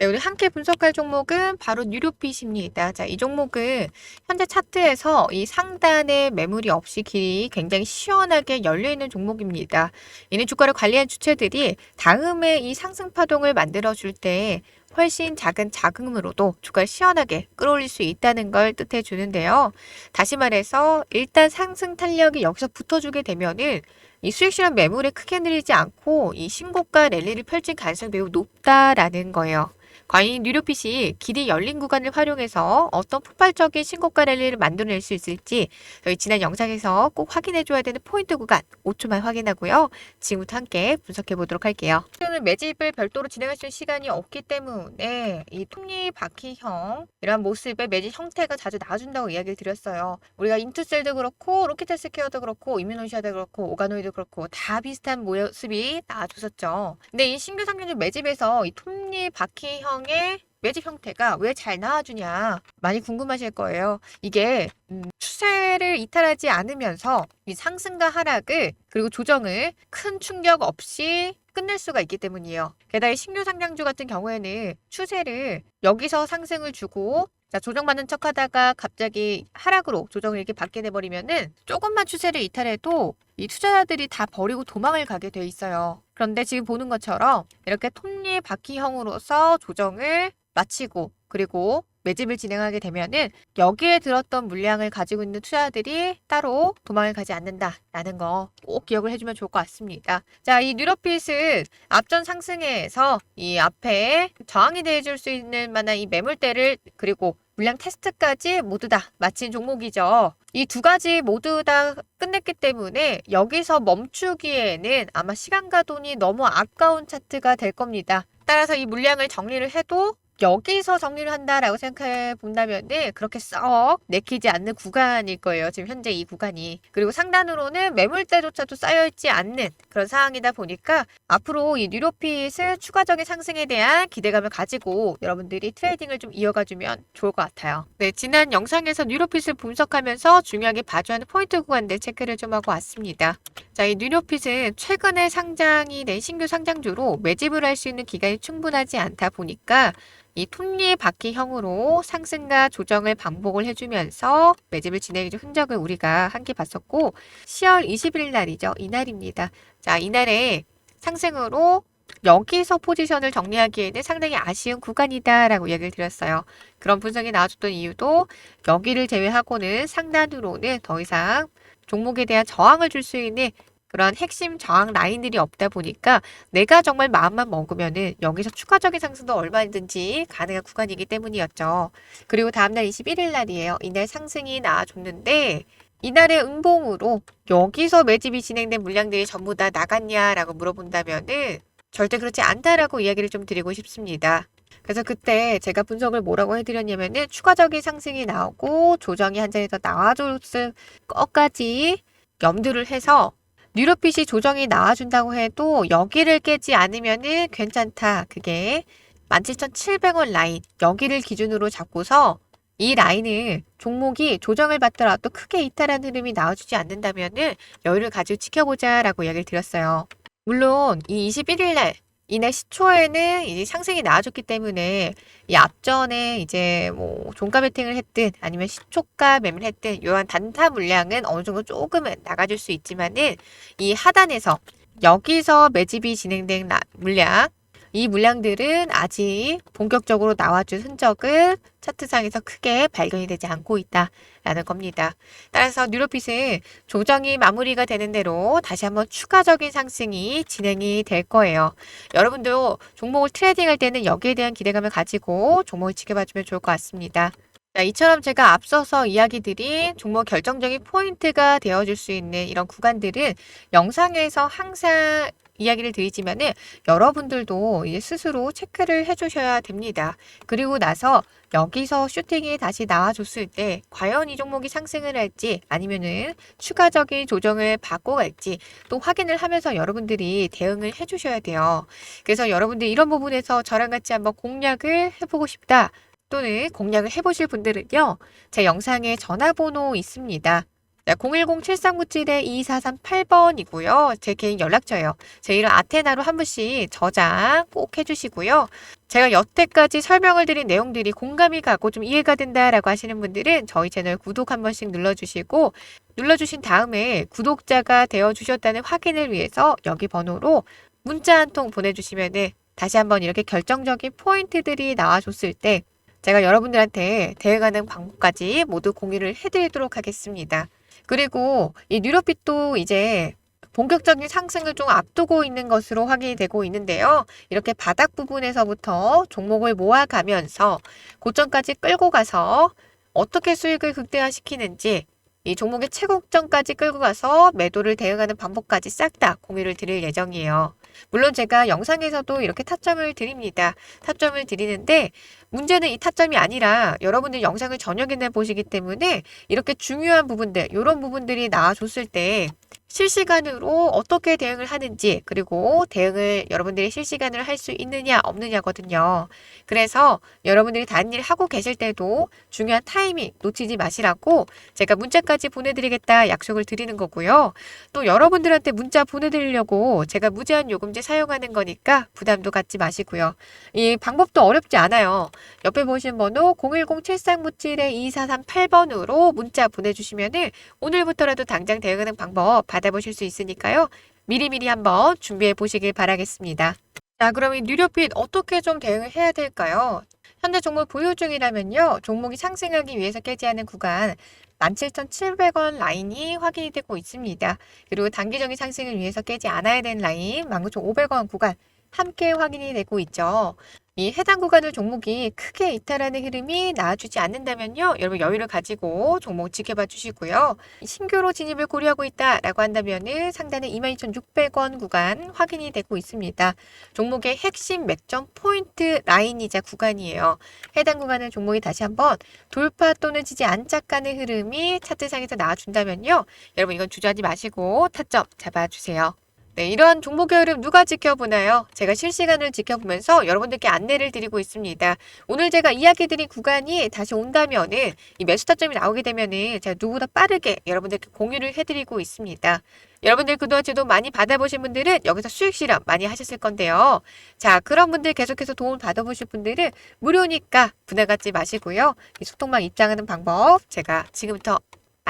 네, 우리 함께 분석할 종목은 바로 뉴로핏입니다. 자, 이 종목은 현재 차트에서 이 상단에 매물이 없이 길이 굉장히 시원하게 열려 있는 종목입니다. 이는 주가를 관리한 주체들이 다음에 이 상승 파동을 만들어 줄 때 훨씬 작은 자금으로도 주가를 시원하게 끌어올릴 수 있다는 걸 뜻해 주는데요. 다시 말해서 일단 상승 탄력이 여기서 붙어주게 되면은 이 수익 실현 매물이 크게 늘리지 않고 이 신고가 랠리를 펼칠 가능성이 매우 높다라는 거예요. 과연 뉴로핏이 길이 열린 구간을 활용해서 어떤 폭발적인 신고가 랠리를 만들어낼 수 있을지 저희 지난 영상에서 꼭 확인해 줘야 되는 포인트 구간 5초만 확인하고요. 지금부터 함께 분석해 보도록 할게요. 오늘 매집을 별도로 진행할 수 있는 시간이 없기 때문에 이 톱니 바퀴형 이런 모습의 매집 형태가 자주 나와준다고 이야기를 드렸어요. 우리가 인투셀도 그렇고 로켓헬스케어도 그렇고 이뮤노시아도 그렇고 오가노이도 그렇고 다 비슷한 모습이 나와줬었죠. 근데 이 신규 상품주 매집에서 이 톱니 바퀴형 의 매집 형태가 왜 잘 나와주냐 많이 궁금하실 거예요. 이게 음, 추세를 이탈하지 않으면서 이 상승과 하락을 그리고 조정을 큰 충격 없이 끝낼 수가 있기 때문이에요. 게다가 이 신규 상장주 같은 경우에는 추세를 여기서 상승을 주고 자, 조정받는 척 하다가 갑자기 하락으로 조정을 이렇게 받게 돼버리면은 조금만 추세를 이탈해도 이 투자자들이 다 버리고 도망을 가게 돼 있어요. 그런데 지금 보는 것처럼 이렇게 톱니 바퀴형으로서 조정을 마치고 그리고 매집을 진행하게 되면은 여기에 들었던 물량을 가지고 있는 투자들이 따로 도망을 가지 않는다라는 거 꼭 기억을 해주면 좋을 것 같습니다. 자, 이 뉴로핏은 앞전 상승에서 이 앞에 저항이 돼줄 수 있는 만한 이 매물대를 그리고 물량 테스트까지 모두 다 마친 종목이죠. 이 두 가지 모두 다 끝냈기 때문에 여기서 멈추기에는 아마 시간과 돈이 너무 아까운 차트가 될 겁니다. 따라서 이 물량을 정리를 해도 여기서 정리를 한다라고 생각해 본다면은 그렇게 썩 내키지 않는 구간일 거예요. 지금 현재 이 구간이. 그리고 상단으로는 매물대조차도 쌓여있지 않는 그런 상황이다 보니까 앞으로 이 뉴로핏을 추가적인 상승에 대한 기대감을 가지고 여러분들이 트레이딩을 좀 이어가주면 좋을 것 같아요. 네, 지난 영상에서 뉴로핏을 분석하면서 중요하게 봐줘야 하는 포인트 구간들 체크를 좀 하고 왔습니다. 자, 이 뉴로핏은 최근에 상장이 된 신규 상장주로 매집을 할 수 있는 기간이 충분하지 않다 보니까 이 톱니 바퀴형으로 상승과 조정을 반복을 해주면서 매집을 진행해준 흔적을 우리가 함께 봤었고 10월 20일 날이죠. 이날입니다. 자, 이날에 상승으로 여기서 포지션을 정리하기에는 상당히 아쉬운 구간이다라고 얘기를 드렸어요. 그런 분석이 나와줬던 이유도 여기를 제외하고는 상단으로는 더 이상 종목에 대한 저항을 줄 수 있는 그런 핵심 저항 라인들이 없다 보니까 내가 정말 마음만 먹으면은 여기서 추가적인 상승도 얼마든지 가능한 구간이기 때문이었죠. 그리고 다음날 21일 날이에요. 이날 상승이 나와줬는데 이날의 음봉으로 여기서 매집이 진행된 물량들이 전부 다 나갔냐라고 물어본다면은 절대 그렇지 않다라고 이야기를 좀 드리고 싶습니다. 그래서 그때 제가 분석을 뭐라고 해드렸냐면은 추가적인 상승이 나오고 조정이 한 자리에서 나와줬을 것까지 염두를 해서 뉴로핏이 조정이 나와준다고 해도 여기를 깨지 않으면은 괜찮다. 그게 17,700원 라인 여기를 기준으로 잡고서 이 라인을 종목이 조정을 받더라도 크게 이탈한 흐름이 나와주지 않는다면은 여유를 가지고 지켜보자라고 이야기를 드렸어요. 물론 이 21일 날 이날 시초에는 이제 상승이 나와줬기 때문에 이 앞전에 이제 뭐 종가 베팅을 했든 아니면 시초가 매매를 했든 이러한 단타 물량은 어느 정도 조금은 나가줄 수 있지만은 이 하단에서 여기서 매집이 진행된 나- 물량 이 물량들은 아직 본격적으로 나와줄 흔적은 차트상에서 크게 발견이 되지 않고 있다라는 겁니다. 따라서 뉴로핏은 조정이 마무리가 되는 대로 다시 한번 추가적인 상승이 진행이 될 거예요. 여러분도 종목을 트레이딩할 때는 여기에 대한 기대감을 가지고 종목을 지켜봐주면 좋을 것 같습니다. 자, 이처럼 제가 앞서서 이야기 드린 종목 결정적인 포인트가 되어줄 수 있는 이런 구간들은 영상에서 항상 이야기를 드리지만은 여러분들도 스스로 체크를 해주셔야 됩니다. 그리고 나서 여기서 슈팅이 다시 나와줬을 때 과연 이 종목이 상승을 할지 아니면은 추가적인 조정을 받고 갈지 또 확인을 하면서 여러분들이 대응을 해주셔야 돼요. 그래서 여러분들이 이런 부분에서 저랑 같이 한번 공략을 해보고 싶다. 또는 공략을 해보실 분들은요, 제 영상에 전화번호 있습니다. 자, 010-7397-2438번이고요. 제 개인 연락처예요. 제 이름 아테나로 한 분씩 저장 꼭 해주시고요. 제가 여태까지 설명을 드린 내용들이 공감이 가고 좀 이해가 된다라고 하시는 분들은 저희 채널 구독 한 번씩 눌러주시고 눌러주신 다음에 구독자가 되어주셨다는 확인을 위해서 여기 번호로 문자 한 통 보내주시면은 다시 한번 이렇게 결정적인 포인트들이 나와줬을 때 제가 여러분들한테 대응하는 방법까지 모두 공유를 해드리도록 하겠습니다. 그리고 이 뉴로핏도 이제 본격적인 상승을 좀 앞두고 있는 것으로 확인이 되고 있는데요. 이렇게 바닥 부분에서부터 종목을 모아가면서 고점까지 끌고 가서 어떻게 수익을 극대화시키는지 이 종목의 최고점까지 끌고 가서 매도를 대응하는 방법까지 싹 다 공유를 드릴 예정이에요. 물론 제가 영상에서도 이렇게 타점을 드립니다. 타점을 드리는데 문제는 이 타점이 아니라 여러분들 영상을 저녁에 보시기 때문에 이렇게 중요한 부분들, 이런 부분들이 나와줬을 때 실시간으로 어떻게 대응을 하는지 그리고 대응을 여러분들이 실시간으로 할 수 있느냐 없느냐거든요. 그래서 여러분들이 다른 일 하고 계실 때도 중요한 타이밍 놓치지 마시라고 제가 문자까지 보내드리겠다 약속을 드리는 거고요. 또 여러분들한테 문자 보내드리려고 제가 무제한 요금제 사용하는 거니까 부담도 갖지 마시고요. 이 방법도 어렵지 않아요. 옆에 보신 번호 010-7397-2438번으로 문자 보내주시면은 오늘부터라도 당장 대응하는 방법 받아보실 수 있으니까요. 미리미리 한번 준비해 보시길 바라겠습니다. 자, 그럼 이 뉴료핏 어떻게 좀 대응을 해야 될까요? 현재 종목 보유 중이라면요. 종목이 상승하기 위해서 깨지 하는 구간 17,700원 라인이 확인이 되고 있습니다. 그리고 단기적인 상승을 위해서 깨지 않아야 되는 라인 19,500원 구간 함께 확인이 되고 있죠. 이 해당 구간을 종목이 크게 이탈하는 흐름이 나와주지 않는다면요. 여러분 여유를 가지고 종목 지켜봐 주시고요. 신규로 진입을 고려하고 있다라고 한다면은 상단에 22,600원 구간 확인이 되고 있습니다. 종목의 핵심 맥점 포인트 라인이자 구간이에요. 해당 구간을 종목이 다시 한번 돌파 또는 지지 안착하는 흐름이 차트상에서 나와준다면요. 여러분 이건 주저하지 마시고 타점 잡아주세요. 네, 이런 종목의 흐름 누가 지켜보나요? 제가 실시간을 지켜보면서 여러분들께 안내를 드리고 있습니다. 오늘 제가 이야기 드린 구간이 다시 온다면은 이 매수 타점이 나오게 되면은 제가 누구보다 빠르게 여러분들께 공유를 해드리고 있습니다. 여러분들 그동안 지도 많이 받아보신 분들은 여기서 수익 실험 많이 하셨을 건데요. 자, 그런 분들 계속해서 도움 받아보실 분들은 무료니까 부담 갖지 마시고요. 이 소통망 입장하는 방법 제가 지금부터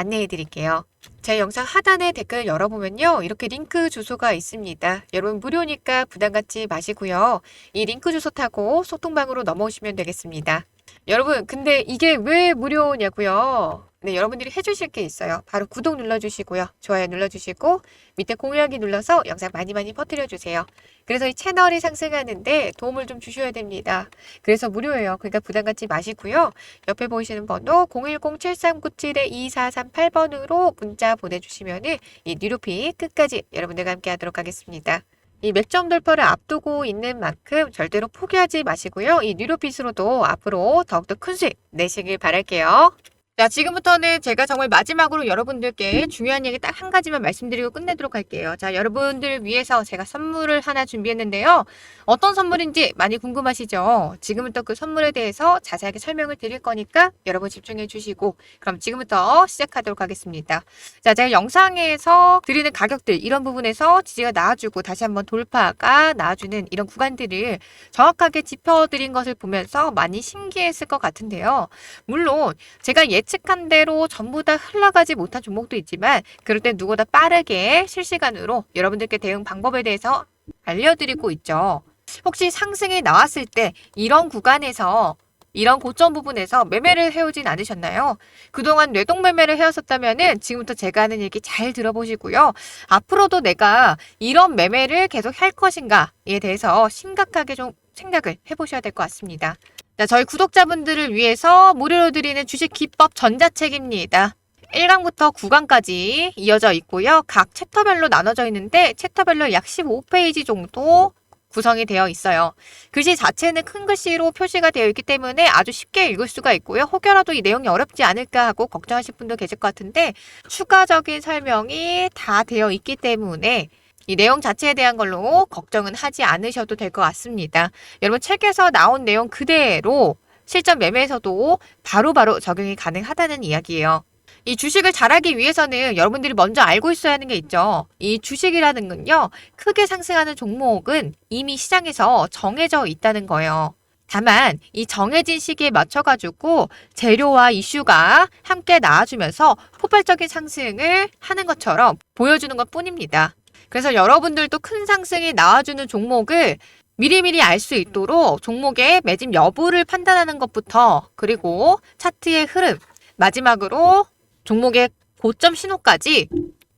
안내해 드릴게요. 제 영상 하단에 댓글 열어보면요. 이렇게 링크 주소가 있습니다. 여러분 무료니까 부담 갖지 마시고요. 이 링크 주소 타고 소통방으로 넘어오시면 되겠습니다. 여러분 근데 이게 왜 무료냐고요? 네, 여러분들이 해주실 게 있어요. 바로 구독 눌러주시고요. 좋아요 눌러주시고 밑에 공유하기 눌러서 영상 많이 많이 퍼뜨려주세요. 그래서 이 채널이 상승하는데 도움을 좀 주셔야 됩니다. 그래서 무료예요. 그러니까 부담 갖지 마시고요. 옆에 보이시는 번호 010-7397-2438번으로 문자 보내주시면 은 이 뉴로피 끝까지 여러분들과 함께 하도록 하겠습니다. 이 맥점 돌파를 앞두고 있는 만큼 절대로 포기하지 마시고요. 이 뉴로핏으로도 앞으로 더욱더 큰 수익 내시길 바랄게요. 자, 지금부터는 제가 정말 마지막으로 여러분들께 중요한 얘기 딱 한 가지만 말씀드리고 끝내도록 할게요. 자, 여러분들 위해서 제가 선물을 하나 준비했는데요. 어떤 선물인지 많이 궁금하시죠? 지금부터 그 선물에 대해서 자세하게 설명을 드릴 거니까 여러분 집중해 주시고 그럼 지금부터 시작하도록 하겠습니다. 자, 제가 영상에서 드리는 가격들 이런 부분에서 지지가 나와주고 다시 한번 돌파가 나와주는 이런 구간들을 정확하게 짚어드린 것을 보면서 많이 신기했을 것 같은데요. 물론 제가 예측 한 대로 전부 다 흘러가지 못한 종목도 있지만 그럴 때 누구보다 빠르게 실시간으로 여러분들께 대응 방법에 대해서 알려드리고 있죠. 혹시 상승이 나왔을 때 이런 구간에서 이런 고점 부분에서 매매를 해오진 않으셨나요? 그동안 뇌동 매매를 해왔었다면은 지금부터 제가 하는 얘기 잘 들어보시고요. 앞으로도 내가 이런 매매를 계속 할 것인가에 대해서 심각하게 좀 생각을 해보셔야 될 것 같습니다. 자, 저희 구독자분들을 위해서 무료로 드리는 주식 기법 전자책입니다. 1강부터 9강까지 이어져 있고요. 각 챕터별로 나눠져 있는데 챕터별로 약 15페이지 정도 구성이 되어 있어요. 글씨 자체는 큰 글씨로 표시가 되어 있기 때문에 아주 쉽게 읽을 수가 있고요. 혹여라도 이 내용이 어렵지 않을까 하고 걱정하실 분도 계실 것 같은데 추가적인 설명이 다 되어 있기 때문에 이 내용 자체에 대한 걸로 걱정은 하지 않으셔도 될 것 같습니다. 여러분 책에서 나온 내용 그대로 실전 매매에서도 바로 바로 적용이 가능하다는 이야기예요. 이 주식을 잘하기 위해서는 여러분들이 먼저 알고 있어야 하는 게 있죠. 이 주식이라는 건요, 크게 상승하는 종목은 이미 시장에서 정해져 있다는 거예요. 다만 이 정해진 시기에 맞춰가지고 재료와 이슈가 함께 나와주면서 폭발적인 상승을 하는 것처럼 보여주는 것 뿐입니다. 그래서 여러분들도 큰 상승이 나와주는 종목을 미리미리 알 수 있도록 종목의 매집 여부를 판단하는 것부터 그리고 차트의 흐름 마지막으로 종목의 고점 신호까지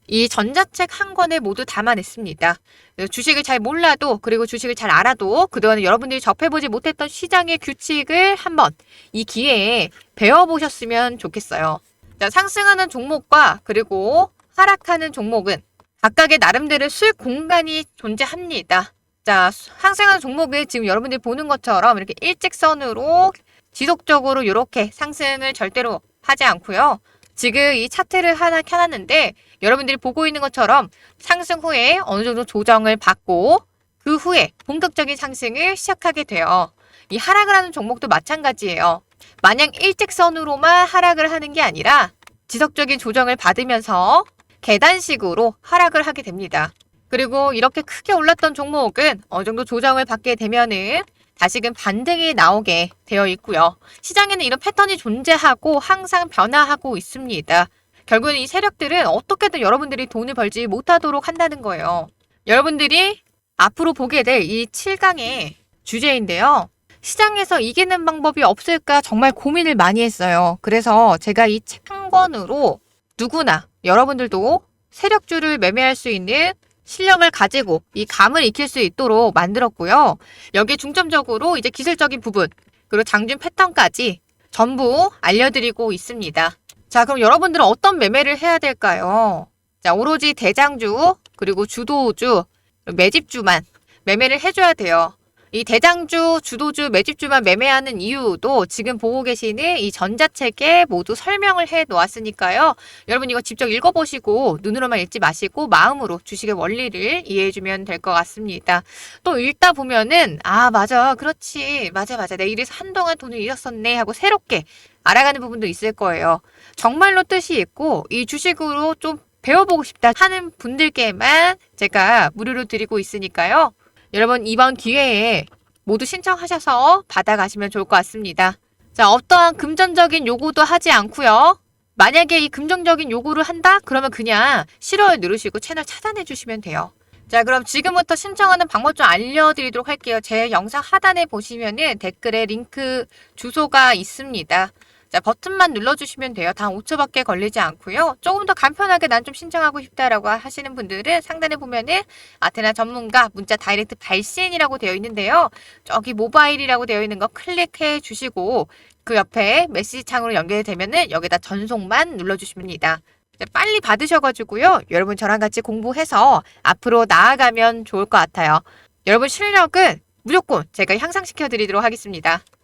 이 전자책 한 권에 모두 담아냈습니다. 주식을 잘 몰라도 그리고 주식을 잘 알아도 그동안 여러분들이 접해보지 못했던 시장의 규칙을 한번 이 기회에 배워보셨으면 좋겠어요. 자, 상승하는 종목과 그리고 하락하는 종목은 각각의 나름대로 수익 공간이 존재합니다. 자, 상승하는 종목을 지금 여러분들이 보는 것처럼 이렇게 일직선으로 지속적으로 이렇게 상승을 절대로 하지 않고요. 지금 이 차트를 하나 켜놨는데 여러분들이 보고 있는 것처럼 상승 후에 어느 정도 조정을 받고 그 후에 본격적인 상승을 시작하게 돼요. 이 하락을 하는 종목도 마찬가지예요. 마냥 일직선으로만 하락을 하는 게 아니라 지속적인 조정을 받으면서 계단식으로 하락을 하게 됩니다. 그리고 이렇게 크게 올랐던 종목은 어느 정도 조정을 받게 되면은 다시금 반등이 나오게 되어 있고요. 시장에는 이런 패턴이 존재하고 항상 변화하고 있습니다. 결국은 이 세력들은 어떻게든 여러분들이 돈을 벌지 못하도록 한다는 거예요. 여러분들이 앞으로 보게 될 이 7강의 주제인데요. 시장에서 이기는 방법이 없을까 정말 고민을 많이 했어요. 그래서 제가 이 책 한 권으로 누구나 여러분들도 세력주를 매매할 수 있는 실력을 가지고 이 감을 익힐 수 있도록 만들었고요. 여기에 중점적으로 이제 기술적인 부분, 그리고 장중 패턴까지 전부 알려드리고 있습니다. 자, 그럼 여러분들은 어떤 매매를 해야 될까요? 자, 오로지 대장주, 그리고 주도주, 매집주만 매매를 해줘야 돼요. 이 대장주, 주도주, 매집주만 매매하는 이유도 지금 보고 계시는 이 전자책에 모두 설명을 해 놓았으니까요. 여러분 이거 직접 읽어보시고 눈으로만 읽지 마시고 마음으로 주식의 원리를 이해해주면 될 것 같습니다. 또 읽다 보면은 아 맞아 그렇지 맞아 맞아 내 이래서 한동안 돈을 잃었었네 하고 새롭게 알아가는 부분도 있을 거예요. 정말로 뜻이 있고 이 주식으로 좀 배워보고 싶다 하는 분들께만 제가 무료로 드리고 있으니까요. 여러분 이번 기회에 모두 신청하셔서 받아가시면 좋을 것 같습니다. 자, 어떠한 금전적인 요구도 하지 않고요. 만약에 이 금전적인 요구를 한다? 그러면 그냥 싫어요 누르시고 채널 차단해 주시면 돼요. 자, 그럼 지금부터 신청하는 방법 좀 알려드리도록 할게요. 제 영상 하단에 보시면은 댓글에 링크 주소가 있습니다. 자, 버튼만 눌러주시면 돼요. 단 5초밖에 걸리지 않고요. 조금 더 간편하게 난 좀 신청하고 싶다라고 하시는 분들은 상단에 보면은 아테나 전문가 문자 다이렉트 발신이라고 되어 있는데요. 저기 모바일이라고 되어 있는 거 클릭해 주시고 그 옆에 메시지 창으로 연결되면은 여기다 전송만 눌러주시면 됩니다. 빨리 받으셔가지고요. 여러분 저랑 같이 공부해서 앞으로 나아가면 좋을 것 같아요. 여러분 실력은 무조건 제가 향상시켜 드리도록 하겠습니다.